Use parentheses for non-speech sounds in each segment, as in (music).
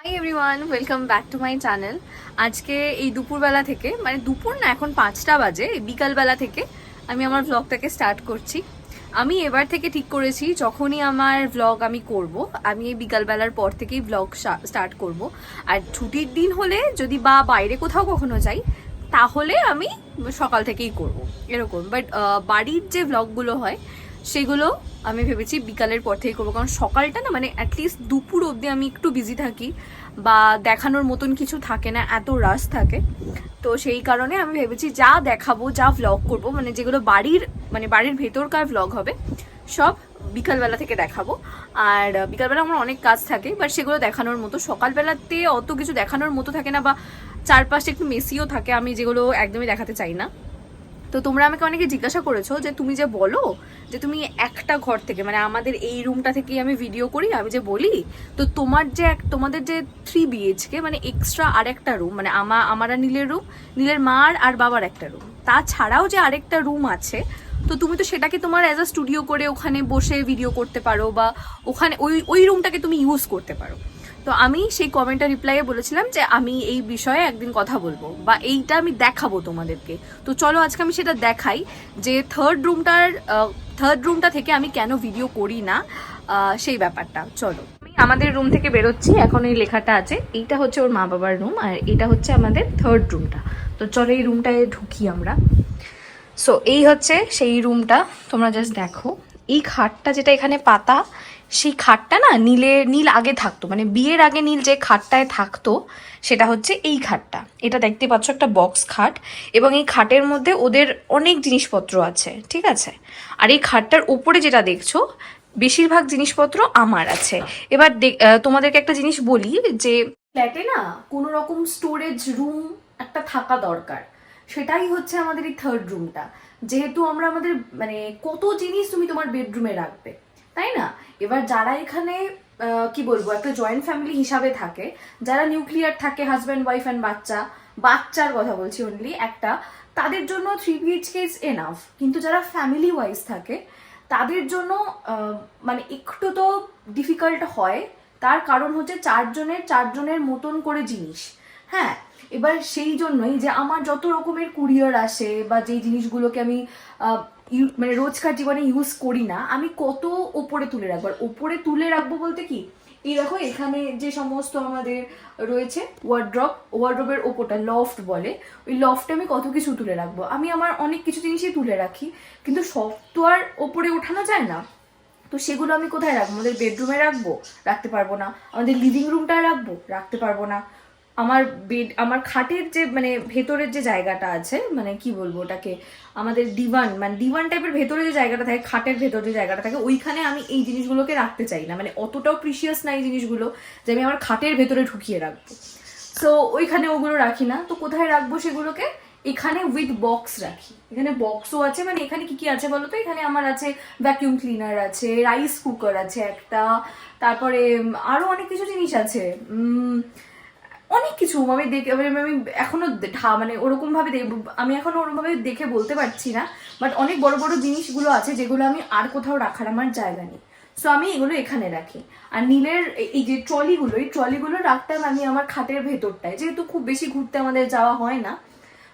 Hi everyone welcome back to my channel আজকে এই দুপুরবেলা থেকে মানে দুপুর না, এখন পাঁচটা বাজে বিকালবেলা থেকে আমি আমার ভ্লগটাকে স্টার্ট করছি। আমি এবার থেকে ঠিক করেছি, যখনই আমার ভ্লগ আমি করব, আমি এই বিকালবেলার পর থেকেই ভ্লগ স্টার্ট করব। আর ছুটির দিন হলে যদি বা বাইরে কোথাও কখনো যাই, তাহলে আমি সকাল থেকেই করব, এরকম। বাট বাড়ির যে ভ্লগগুলো হয় সেগুলো আমি ভেবেছি বিকালের পর থেকেই করব। কারণ সকালটা না মানে অ্যাটলিস্ট দুপুর অবধি আমি একটু বিজি থাকি বা দেখানোর মতন কিছু থাকে না, এত রাশ থাকে। তো সেই কারণে আমি ভেবেছি যা দেখাবো, যা ভ্লগ করব মানে যেগুলো বাড়ির মানে বাড়ির ভেতরকার ভ্লগ হবে, সব বিকালবেলা থেকে দেখাবো। আর বিকালবেলা আমার অনেক কাজ থাকে বাট সেগুলো দেখানোর মতো। সকালবেলাতে অত কিছু দেখানোর মতো থাকে না বা চারপাশে একটু মেসিও থাকে, আমি যেগুলো একদমই দেখাতে চাই না। তো তোমরা আমাকে অনেকে জিজ্ঞাসা করেছ যে তুমি যে বলো যে তুমি একটা ঘর থেকে মানে আমাদের এই রুমটা থেকেই আমি ভিডিও করি, আমি যে বলি, তো তোমার যে এক, তোমাদের যে থ্রি বিএইচকে মানে এক্সট্রা আর একটা রুম মানে আমা, আমার আর নীলের রুম নীলের মার আর বাবার একটা রুম তাছাড়াও যে আরেকটা রুম আছে, তো তুমি তো সেটাকে তোমার অ্যাজ আ স্টুডিও করে ওখানে বসে ভিডিও করতে পারো বা ওখানে ওই ওই রুমটাকে তুমি ইউজ করতে পারো। তো আমি সেই কমেন্টটা রিপ্লাইয়ে বলেছিলাম যে আমি এই বিষয়ে একদিন কথা বলব বা এইটা আমি দেখাবো তোমাদেরকে। তো চলো আজকে আমি সেটা দেখাই যে থার্ড রুমটার থার্ড রুমটা থেকে আমি কেন ভিডিও করি না সেই ব্যাপারটা। চলো। আমি আমাদের রুম থেকে বেরোচ্ছি, এখন এই লেখাটা আছে। এইটা হচ্ছে ওর মা বাবার রুম আর এটা হচ্ছে আমাদের থার্ড রুমটা তো চলো এই রুমটায় ঢুকি আমরা। সো এই হচ্ছে সেই রুমটা তোমরা জাস্ট দেখো। এই খাটটা যেটা এখানে পাতা সেই খাটটা না নীলে, নীল আগে থাকতো মানে বিয়ের আগে নীল যে খাটটায় থাকতো, সেটা হচ্ছে এই খাটটা। এটা দেখতে পাচ্ছ একটা বক্স খাট এবং এই খাটের মধ্যে ওদের অনেক জিনিসপত্র আছে, ঠিক আছে? আর এই খাটটার উপরে যেটা দেখছ, বেশিরভাগ জিনিসপত্র আমার আছে। এবার তোমাদেরকে একটা জিনিস বলি যে, ফ্ল্যাটে না কোনো রকম স্টোরেজ রুম একটা থাকা দরকার। সেটাই হচ্ছে আমাদের এই থার্ড রুমটা যেহেতু আমরা আমাদের মানে কত জিনিস তুমি তোমার বেডরুমে রাখবে। তাই না? এবার যারা এখানে কি বলব, একটা জয়েন্ট ফ্যামিলি হিসাবে থাকে, যারা নিউক্লিয়ার থাকে হাজব্যান্ড ওয়াইফ অ্যান্ড বাচ্চা, বাচ্চার কথা বলছি অনলি একটা, তাদের জন্য থ্রি বিএইচকে ইজ এনাফ কিন্তু যারা ফ্যামিলি ওয়াইজ থাকে, তাদের জন্য মানে একটু তো ডিফিকাল্ট হয়। তার কারণ হচ্ছে চারজনের চারজনের মতন করে জিনিস। হ্যাঁ এবার সেই জন্যই যে আমার যত রকমের কুরিয়ার আসে বা যেই জিনিসগুলোকে আমি মানে রোজকার জীবনে ইউজ করি না, আমি কত ওপরে তুলে রাখব? আর ওপরে তুলে রাখব বলতে কি? এই দেখো, এখানে যে সমস্ত আমাদের রয়েছে ওয়ার্ড্রপ ওয়ার্ড্রপের ওপরটা লফট বলে, ওই লফটে আমি কত কিছু তুলে রাখব? আমি আমার অনেক কিছু জিনিসই তুলে রাখি, কিন্তু সব তো আর ওপরে ওঠানো যায় না। তো সেগুলো আমি কোথায় রাখব? আমাদের বেডরুমে রাখব? রাখতে পারব না। আমাদের লিভিং রুমটায় রাখব? রাখতে পারব না। আমার বেড আমার খাটের যে মানে ভেতরের যে জায়গাটা আছে মানে কি বলব ওটাকে, আমাদের ডিভান মানে ডিভান টাইপের ভেতরে যে জায়গাটা থাকে, খাটের ভেতরে যে জায়গাটা থাকে, ওইখানে আমি এই জিনিসগুলোকে রাখতে চাই না। মানে অতটাও প্রিসিয়াস না এই জিনিসগুলো যে আমি আমার খাটের ভেতরে ঢুকিয়ে রাখব। সো ওইখানে ওগুলো রাখি না। তো কোথায় রাখব সেগুলোকে? এখানে উইথ বক্স রাখি। এখানে বক্সও আছে মানে এখানে কি কি আছে বলো তো এখানে আমার আছে ভ্যাকিউম ক্লিনার আছে রাইস কুকার আছে একটা, তারপরে আরও অনেক কিছু জিনিস আছে। অনেক কিছু আমি দেখে, আমি আমি এখনও ঢা মানে ওরকম ভাবে আমি এখনও ওরকম ভাবে দেখে বলতে পারছি না বাট অনেক বড় বড় জিনিসগুলো আছে যেগুলো আমি আর কোথাও রাখার আমার জায়গা নেই। সো আমি এগুলো এখানে রাখি। আর নীলের এই- যে ট্রলিগুলো, এই ট্রলিগুলো রাখতাম আমি আমার খাটের ভেতরটায়। যেহেতু খুব বেশি ঘুরতে আমাদের যাওয়া হয় না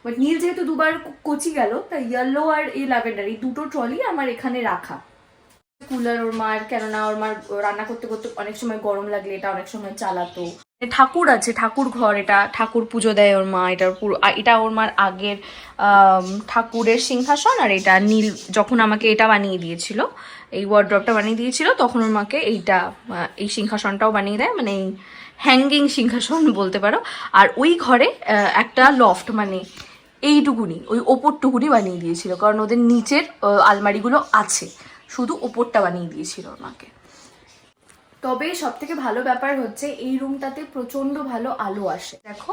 বাট নীল যেহেতু দুবার কোচি গেল, তাই ইয়েলো আর এই ল্যাভেন্ডার এই দুটো ট্রলি আমার এখানে রাখা। কুলার ওর মার, কেননা ওর মার রান্না করতে করতে অনেক সময় গরম লাগলে এটা অনেক সময় চালাতো। ঠাকুর আছে, ঠাকুর ঘর এটা, ঠাকুর পুজো দেয় ওর মা এটার পুরো এটা ওর মার আগের ঠাকুরের সিংহাসন আর এটা নীল, যখন আমাকে এটা বানিয়ে দিয়েছিল, এই ওয়ার্ড্রপটা বানিয়ে দিয়েছিল, তখন ওর মাকে এইটা এই সিংহাসনটাও বানিয়ে দেয় মানে এই হ্যাঙ্গিং সিংহাসন বলতে পারো। আর ওই ঘরে একটা লফট মানে এইটুকুনি, ওই ওপরটুকুনি বানিয়ে দিয়েছিল, কারণ ওদের নিচের আলমারিগুলো আছে, শুধু ওপরটা বানিয়ে দিয়েছিল ওর মাকে। তবে সব থেকে ভালো ব্যাপার হচ্ছে এই রুমটাতে প্রচণ্ড ভালো আলো আসে। দেখো,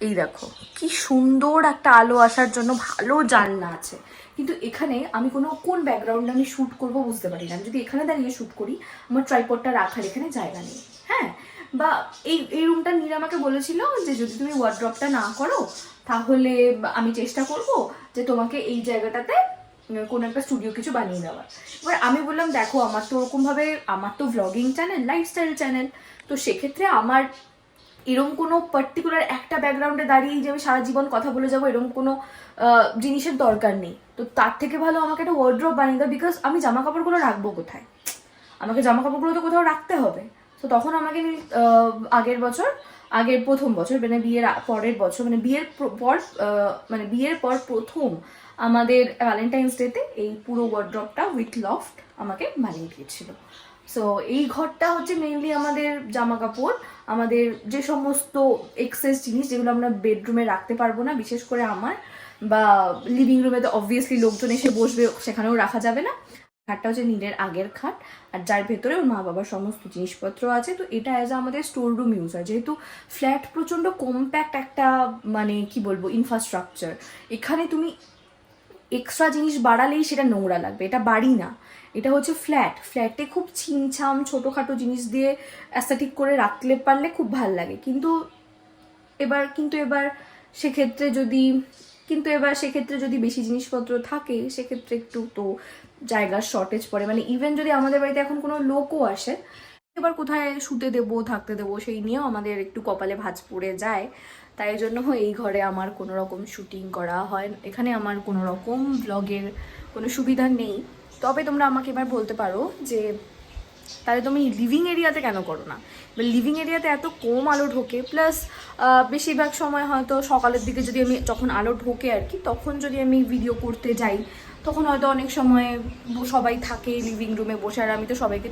এই দেখো, কি সুন্দর একটা আলো আসার জন্য ভালো জানলা আছে। কিন্তু এখানে আমি কোনো কোন ব্যাকগ্রাউন্ডে আমি শ্যুট করব বুঝতে পারি না। যদি এখানে দাঁড়িয়ে শ্যুট করি, আমার ট্রাইপডটা রাখার এখানে জায়গা নেই। হ্যাঁ? বা এই এই রুমটা নীর আমাকে বলেছিল যে যদি তুমি ওয়ার্ড্রপটা না করো, তাহলে আমি চেষ্টা করব যে তোমাকে এই জায়গাটাতে কোনো একটা স্টুডিও কিছু বানিয়ে দেওয়ার এবার আমি বললাম, দেখো, আমার তো ওরকমভাবে আমার তো ভ্লগিং চ্যানেল লাইফস্টাইল চ্যানেল তো সেক্ষেত্রে আমার এরকম কোনো পার্টিকুলার একটা ব্যাকগ্রাউন্ডে দাঁড়িয়ে যে আমি সারা জীবন কথা বলে যাব এরকম কোনো জিনিসের দরকার নেই। তো তার থেকে ভালো আমাকে একটা ওয়ার্ড্রপ বানিয়ে দেয় বিকজ আমি জামা কাপড়গুলো রাখব কোথায়? আমাকে জামা কাপড়গুলো তো কোথাও রাখতে হবে। তো তখন আমাকে আগের বছর, আগের প্রথম বছর মানে বিয়ের পরের বছর মানে বিয়ের পর মানে বিয়ের পর প্রথম আমাদের ভ্যালেন্টাইন্স ডেতে এই পুরো ওয়ার্ড্রপটা উইথ লফট আমাকে বানিয়ে দিয়েছিল। সো এই ঘরটা হচ্ছে মেইনলি আমাদের জামা কাপড় আমাদের যে সমস্ত এক্সেস জিনিস যেগুলো আমরা বেডরুমে রাখতে পারব না, বিশেষ করে আমার বা লিভিং রুমে তো অবভিয়াসলি লোকজন এসে বসবে, সেখানেও রাখা যাবে না। খাটটা হচ্ছে নীলের আগের খাট, আর যার ভেতরে ওর মা বাবার সমস্ত জিনিসপত্র আছে। তো এটা অ্যাজ আমাদের স্টোর রুম ইউজ হয় যেহেতু ফ্ল্যাট প্রচণ্ড কম্প্যাক্ট একটা মানে কি বলব ইনফ্রাস্ট্রাকচার এখানে তুমি এক্সট্রা জিনিস বাড়ালেই সেটা নোংরা লাগবে, এটা বাড়ি না। এটা হচ্ছে ফ্ল্যাট ফ্ল্যাটে খুব ছিমছাম ছোটোখাটো জিনিস দিয়ে অ্যাস্থেটিক করে রাখলে পারলে খুব ভালো লাগে। কিন্তু এবার কিন্তু এবার সেক্ষেত্রে যদি, কিন্তু এবার সেক্ষেত্রে যদি বেশি জিনিসপত্র থাকে, সেক্ষেত্রে একটু তো জায়গার শর্টেজ পড়ে। মানে ইভেন যদি আমাদের বাড়িতে এখন কোনো লোকও আসে, এবার কোথায় শুতে দেবো, থাকতে দেবো, সেই নিয়েও আমাদের একটু কপালে ভাঁজ পড়ে যায়। তাই জন্য এই ঘরে আমার কোনো রকম শুটিং করা হয় এখানে আমার কোনো রকম ব্লগের কোনো সুবিধা নেই। তবে তোমরা আমাকে এবার বলতে পারো যে, তাহলে তুমি লিভিং এরিয়াতে কেন করো না? লিভিং এরিয়াতে এত কম আলো ঢোকে প্লাস বেশিরভাগ সময় হয়তো সকালের দিকে যদি আমি যখন আলো ঢোকে আর কি, তখন যদি আমি ভিডিও করতে যাই, তখন হয়তো অনেক সময় সবাই থাকে লিভিং রুমে বসে। আর আমি তো সবাইকে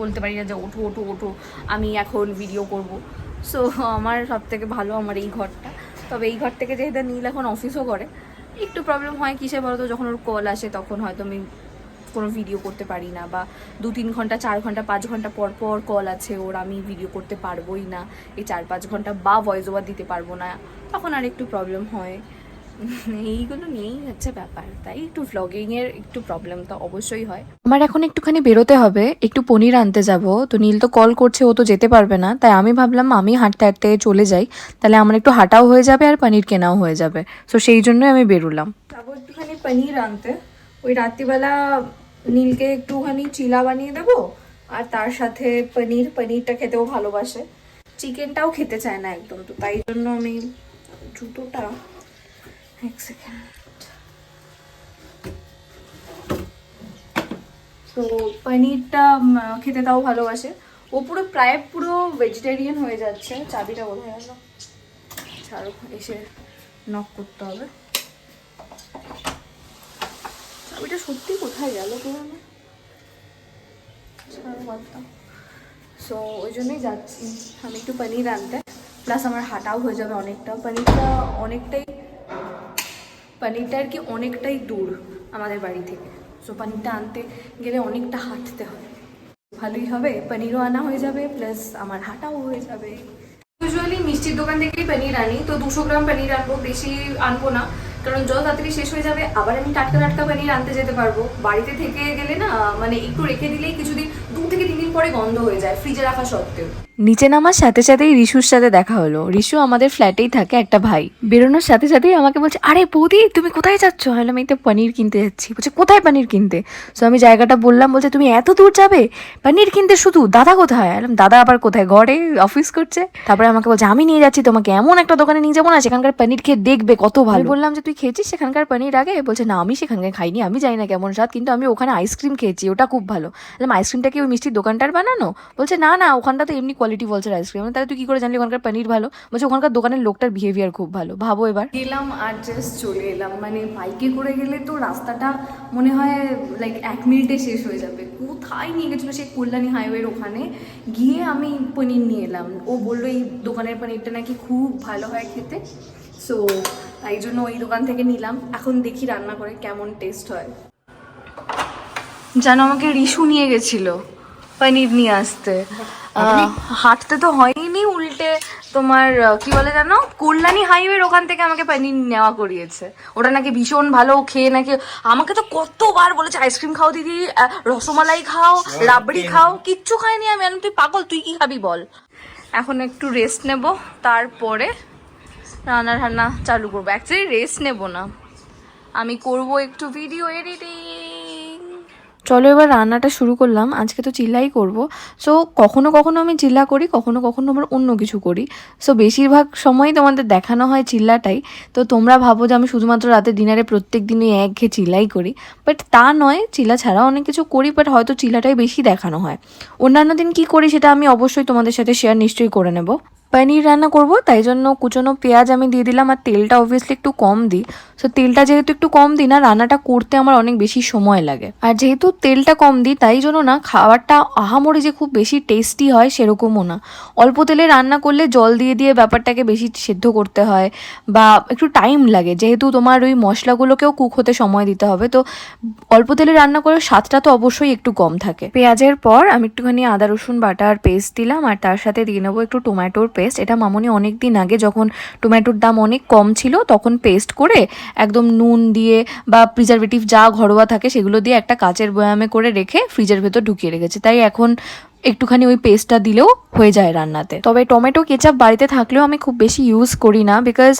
বলতে পারি না যে, ওঠো ওঠো ওঠো, আমি এখন ভিডিও করব। সো আমার সব থেকে ভালো আমার এই ঘরটা। তবে এই ঘর থেকে যেহেতু নীল এখন অফিসও করে, একটু প্রবলেম হয় কিসে বলতো, যখন ওর কল আসে তখন হয়তো আমি কোনো ভিডিও করতে পারি না বা দু তিন ঘণ্টা, চার ঘণ্টা, পাঁচ ঘণ্টা পর পর কল আছে ওর, আমি ভিডিও করতে পারবোই না, এই চার পাঁচ ঘণ্টা বা ভয়েস ওভার দিতে পারব না, তখন আর একটু প্রবলেম হয়। (laughs) এইগুলো নিয়েই হচ্ছে ব্যাপার। তাই একটু ভ্লগিংয়ের একটু প্রবলেম তো অবশ্যই হয়। আমার এখন একটুখানি বেরোতে হবে একটু পনির আনতে যাব। তো নীল তো কল করছে ও তো যেতে পারবে না। তাই আমি ভাবলাম আমি হাঁটতে হাঁটতে চলে যাই। তাহলে আমার একটু হাঁটাও হয়ে যাবে আর পনির কেনাও হয়ে যাবে। তো সেই জন্যই আমি বেরোলাম। যাব একটুখানি পনির আনতে। ওই রাত্রিবেলা নীলকে একটুখানি চিলা বানিয়ে দেবো। আর তার সাথে পনির পনিরটা খেতেও ভালোবাসে। চিকেনটাও খেতে চায় না একদম তো। তাই জন্য আমি জুতোটা এক সেকেন্ড। তো পনিরটা খেতে তাও ভালোবাসে। ও পুরো প্রায় পুরো ভেজিটেরিয়ান হয়ে যাচ্ছে। চাবিটা বোধহয় গেল ছাড়ো, এসে নক করতে হবে। চাবিটা সত্যি কোথায় গেল পুরোনো ছাড়ো দাও। সো ওই জন্যই যাচ্ছি। আমি একটু পনির আনতে। প্লাস আমার হাঁটাও হয়ে যাবে অনেকটা। পনিরটা অনেকটাই পনিরটা আর কি অনেকটাই দূর আমাদের বাড়ি থেকে। সো পনিরটা আনতে গেলে অনেকটা হাঁটতে হয়। ভালোই হবে, পনিরও আনা হয়ে যাবে প্লাস আমার হাঁটাও হয়ে যাবে। ইউজুয়ালি মিষ্টির দোকান থেকেই পনির আনি, তো দুশো গ্রাম পনির আনব, বেশি আনব না। কারণ জল তাড়াতাড়ি শেষ হয়ে যাবে, আবার আমি টাটকা টাটকা পনির আনতে যেতে পারব। বাড়িতে থেকে গেলে না মানে একটু রেখে দিলেই কিছুদিন, দু থেকে তিন দিন পরে গন্ধ হয়ে যায়, ফ্রিজে রাখা সত্ত্বেও। নিচে নামার সাথে সাথেই রিশুর সাথে দেখা হলো। রিশু আমাদের ফ্ল্যাটেই থাকে একটা ভাই। বেরোনোর সাথে সাথেই আমাকে বলছে, আরে বৌদি, তুমি কোথায় যাচ্ছ? হলাম এই তো পনির কিনতে যাচ্ছি। বলছে, কোথায় পনির কিনতে? সো আমি জায়গাটা বললাম, বলছে, তুমি এত দূর যাবে? পনির কিনতে শুধু দাদা কোথায়? বললাম, দাদা আবার কোথায়? ঘরে অফিস করছে? তারপরে আমাকে বলছে, আমি নিয়ে যাচ্ছি, তোমাকে এমন একটা দোকানে নিয়ে যাব না সেখানকার পনির খেয়ে দেখবে কত ভালো। বললাম যে, তুই খেয়েছিস সেখানকার পনির আগে? বলছে, না, আমি সেখানকার খাইনি, আমি জানি না কেমন স্বাদ, কিন্তু আমি ওখানে আইসক্রিম খেয়েছি, ওটা খুব ভালো। আইসক্রিমটা কি ওই মিষ্টির দোকানটার বানানো? বলছে, না না, ওখানটা তো এমনি কোয়ালিটি বলছে আইসক্রিম তাহলে তুই কি করে জানলি ওখানকার পনির ভালো? বলছে ওখানকার দোকানের লোকটার বিহেভিয়ার খুব ভালো। ভাবো এবার। গেলাম আর জাস্ট চলে এলাম। মানে বাইকে করে গেলে তো রাস্তাটা মনে হয় লাইক এক মিনিটে শেষ হয়ে যাবে। কোথায় নিয়ে গেছিল সেই কল্যাণী হাইওয়ের ওখানে? গিয়ে আমি পনির নিয়ে এলাম। ও বলল, এই দোকানের পনিরটা নাকি খুব ভালো হয় খেতে। সো তাই জন্য ওই দোকান থেকে নিলাম। এখন দেখি রান্না করে কেমন টেস্ট হয়। জানো, আমাকে রিশু নিয়ে গেছিল, পনির নিয়ে আসতে। হাঁটতে তো হয়নি উল্টে তোমার কি বলে জানো? কল্যাণী হাইওয়ের ওখান থেকে আমাকে পনির নেওয়া করিয়েছে। ওটা নাকি ভীষণ ভালো খেয়ে নাকি আমাকে তো কতবার বলেছে আইসক্রিম খাও দিদি রসমালাই খাও রাবড়ি খাও কিচ্ছু খাইনি আমি। আমি তুই পাগল তুই কি খাবি বল? এখন একটু রেস্ট নেব তারপরে রান্না রান্না চালু করব। অ্যাকচুয়ালি রেস্ট নেব না। আমি করব একটু ভিডিও এডিটিং চলো এবার রান্নাটা শুরু করলাম। আজকে তো চিল্লাই করব। সো কখনো কখনো আমি চিল্লা করি, কখনো কখনো আবার অন্য কিছু করি। সো বেশিরভাগ সময়ই তোমাদের দেখানো হয় চিল্লাটাই। তো তোমরা ভাবো যে আমি শুধুমাত্র রাতে ডিনারে প্রত্যেক দিনই এক ঘে চিল্লাই করি। বাট তা নয়, চিল্লা ছাড়াও অনেক কিছু করি বাট হয়তো চিল্লাটাই বেশি দেখানো হয়। অন্যান্য দিন কি করি সেটা আমি অবশ্যই তোমাদের সাথে শেয়ার নিশ্চয়ই করে নেব। পনির রান্না করব, তাই জন্য কুচনো পেঁয়াজ আমি দিয়ে দিলাম, আর তেলটা অবভিয়াসলি একটু কম দিই। সো তেলটা যেহেতু একটু কম দিই না, রান্নাটা করতে আমার অনেক বেশি সময় লাগে। আর যেহেতু তেলটা কম দিই, তাই জন্য না, খাবারটা আহামরি যে খুব বেশি টেস্টি হয় সেরকমও না। অল্প তেলে রান্না করলে জল দিয়ে দিয়ে ব্যাপারটাকে বেশি সেদ্ধ করতে হয় বা একটু টাইম লাগে। যেহেতু তোমার ওই মশলাগুলোকেও কুক হতে সময় দিতে হবে, তো অল্প তেলে রান্না করে স্বাদটা তো অবশ্যই একটু কম থাকে। পেঁয়াজের পর আমি একটুখানি আদা, রসুন বাটার পেস্ট দিলাম, আর তার সাথে দিয়ে নেব একটু টমেটোর পেস্ট এটা মামনি অনেক দিন আগে যখন টমেটোর দাম অনেক কম ছিল, তখন পেস্ট করে একদম নুন দিয়ে বা প্রিজারভেটিভ যা ঘরোয়া থাকে সেগুলো দিয়ে একটা কাচের বয়ামে করে রেখে ফ্রিজের ভেতর ঢুকিয়ে রেখেছে। তাই এখন একটুখানি ওই পেস্টটা দিলেও হয়ে যায় রান্নাতে। তবে টমেটো কেচাপ বাড়িতে থাকলেও আমি খুব বেশি ইউজ করি না বিকজ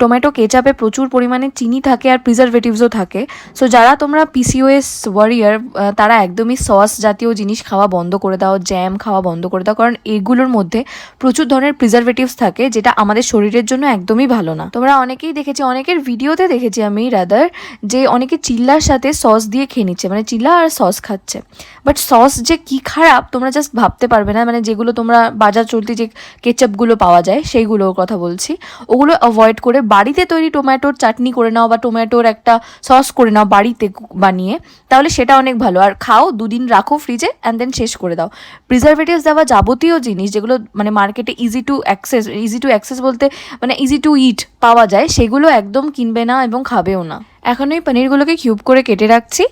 টমেটো কেচাপে প্রচুর পরিমাণে চিনি থাকে আর প্রিজারভেটিভসও থাকে। সো যারা তোমরা পিসিওএস ওয়ারিয়ার তারা একদমই সস জাতীয় জিনিস খাওয়া বন্ধ করে দাও জ্যাম খাওয়া বন্ধ করে দাও, কারণ এগুলোর মধ্যে প্রচুর ধরনের প্রিজারভেটিভস থাকে, যেটা আমাদের শরীরের জন্য একদমই ভালো না। তোমরা অনেকেই দেখেছি, অনেকের ভিডিওতে দেখেছি আমি রাদার যে অনেকে চিল্লার সাথে সস দিয়ে খেয়ে নিচ্ছে মানে চিল্লা আর সস খাচ্ছে। বাট সস যে কি খারাপ, তোমরা জাস্ট ভাবতে পারবে না। মানে যেগুলো তোমরা বাজার চলতি যে কেচাপগুলো পাওয়া যায়, সেইগুলোর কথা বলছি। ওগুলো অ্যাভয়েড করে বাড়িতে তৈরি টমেটোর চাটনি করে নাও বা টোম্যাটোর একটা সস করে নাও বাড়িতে বানিয়ে, তাহলে সেটা অনেক ভালো। আর খাও, দুদিন রাখো ফ্রিজে অ্যান্ড দেন শেষ করে দাও। প্রিজারভেটিভস দেওয়া যাবতীয় জিনিস, যেগুলো মানে মার্কেটে easy to access easy to access বলতে মানে ইজি টু ইট পাওয়া যায়, সেগুলো একদম কিনবে না এবং খাবেও না। এখন ওই পনিরগুলোকে কিউব করে কেটে রাখছি।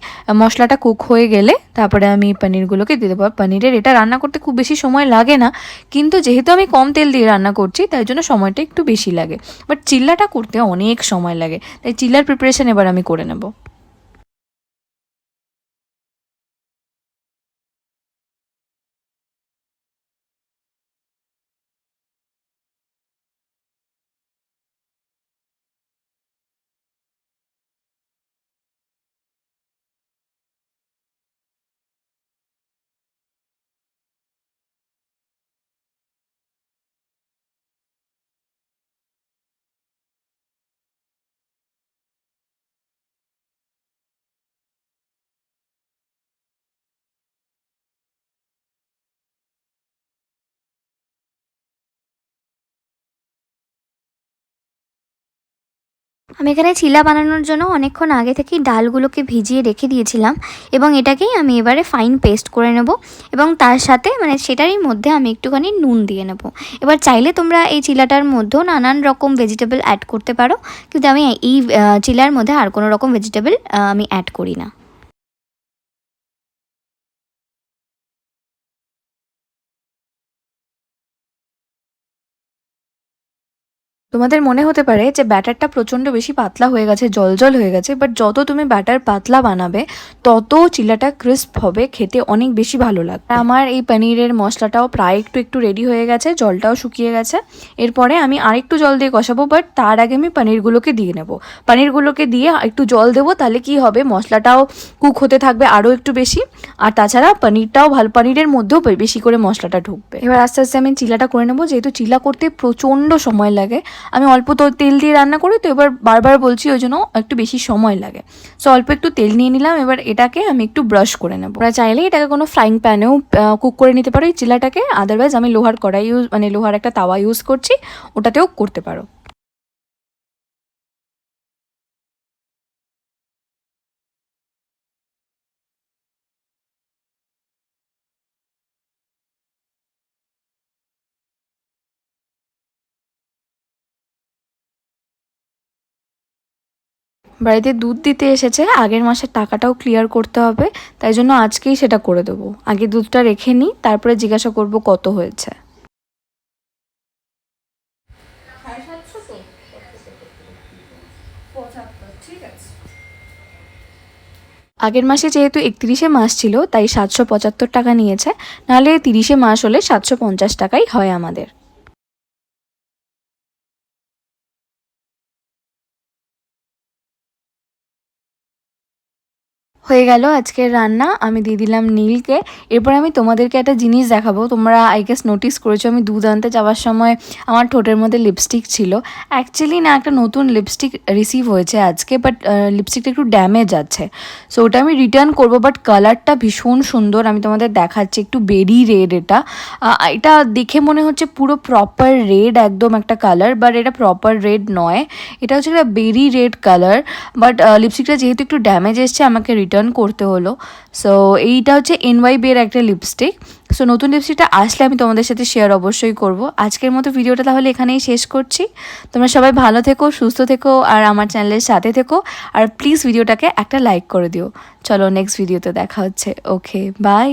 মশলাটা কুক হয়ে গেলে তারপরে আমি পনিরগুলোকে দিয়ে দেবো। পনিরের এটা রান্না করতে খুব বেশি সময় লাগে না, কিন্তু যেহেতু আমি কম তেল দিয়ে রান্না করছি, তাই জন্য সময়টা একটু বেশি লাগে। বাট চিল্লাটা করতে অনেক সময় লাগে, তাই চিল্লার প্রিপারেশান এবার আমি করে নেব। আমি এখানে চিলা বানানোর জন্য অনেকক্ষণ আগে থেকেই ডালগুলোকে ভিজিয়ে রেখে দিয়েছিলাম এবং এটাকেই আমি এবারে ফাইন পেস্ট করে নেব এবং তার সাথে মানে সেটারই মধ্যে আমি একটুখানি নুন দিয়ে নেব। এবার চাইলে তোমরা এই চিলাটার মধ্যেও নানান রকম ভেজিটেবল অ্যাড করতে পারো। কিন্তু আমি এই চিলার মধ্যে আর কোনো রকম ভেজিটেবল আমি অ্যাড করি না। তোমাদের মনে হতে পারে যে ব্যাটারটা প্রচণ্ড বেশি পাতলা হয়ে গেছে জল জল হয়ে গেছে বাট যত তুমি ব্যাটার পাতলা বানাবে, তত চিলাটা ক্রিস্প হবে, খেতে অনেক বেশি ভালো লাগবে। আমার এই পনিরের মশলাটাও প্রায় একটু একটু রেডি হয়ে গেছে, জলটাও শুকিয়ে গেছে। এরপরে আমি আরেকটু জল দিয়ে কষাবো বাট তার আগে আমি পনিরগুলোকে দিয়ে নেব। পনিরগুলোকে দিয়ে একটু জল দেবো, তাহলে কি হবে, মশলাটাও কুক হতে থাকবে আরও একটু বেশি। আর তাছাড়া পনিরটাও ভালো, পনিরের মধ্যেও বেশি করে মশলাটা ঢুকবে। এবার আস্তে আস্তে আমি চিলাটা করে নেব, যেহেতু চিলা করতে প্রচণ্ড সময় লাগে আমি অল্প তো তেল দিয়ে রান্না করি, তো এবার বারবার বলছি ওই জন্য একটু বেশি সময় লাগে। সো অল্প একটু তেল নিয়ে নিলাম, এবার এটাকে আমি একটু ব্রাশ করে নেব। ওরা চাইলে এটাকে কোনো ফ্রাইং প্যানেও কুক করে নিতে পারো। এই চিলাটাকে আদারওয়াইজ আমি লোহার কড়াই ইউজ মানে লোহার একটা তাওয়া ইউজ করছি, ওটাতেও করতে পারো। বাড়িতে দুধ দিতে এসেছে আগের মাসের টাকাটাও ক্লিয়ার করতে হবে তাই জন্য আজকেই সেটা করে দেবো। আগে দুধটা রেখে নিই তারপরে জিজ্ঞাসা করব কত হয়েছে। আগের মাসে যেহেতু একত্রিশে মাস ছিল তাই সাতশো পঁচাত্তর টাকা নিয়েছে নাহলে তিরিশে মাস হলে সাতশো পঞ্চাশ টাকাই হয় আমাদের। হয়ে গেল আজকের রান্না। আমি দিয়ে দিলাম নীলকে। এরপর আমি তোমাদেরকে একটা জিনিস দেখাবো। তোমরা আই গেস নোটিস করেছ, আমি দুধ আনতে যাওয়ার সময় আমার ঠোঁটের মধ্যে লিপস্টিক ছিল। অ্যাকচুয়ালি না, একটা নতুন লিপস্টিক রিসিভ হয়েছে আজকে বাট লিপস্টিকটা একটু ড্যামেজ আছে। সো ওটা আমি রিটার্ন করব বাট কালারটা ভীষণ সুন্দর। আমি তোমাদের দেখাচ্ছি, একটু বেরি রেড এটা। এটা দেখে মনে হচ্ছে পুরো প্রপার রেড একদম একটা কালার বাট এটা প্রপার রেড নয়। এটা হচ্ছে একটা বেরি রেড কালার বাট লিপস্টিকটা যেহেতু একটু ড্যামেজ এসছে, আমাকে রিটার্ন করতে হলো। সো এইটা হচ্ছে এনওয়াই বের একটা লিপস্টিক সো নতুন লিপস্টিকটা আসলে আমি তোমাদের সাথে শেয়ার অবশ্যই করব। আজকের মতো ভিডিওটা তাহলে এখানেই শেষ করছি। তোমরা সবাই ভালো থেকো, সুস্থ থেকো, আর আমার চ্যানেলের সাথে থেকো। আর প্লিজ ভিডিওটাকে একটা লাইক করে দিও। চলো নেক্সট ভিডিওতে দেখা হচ্ছে। Okay bye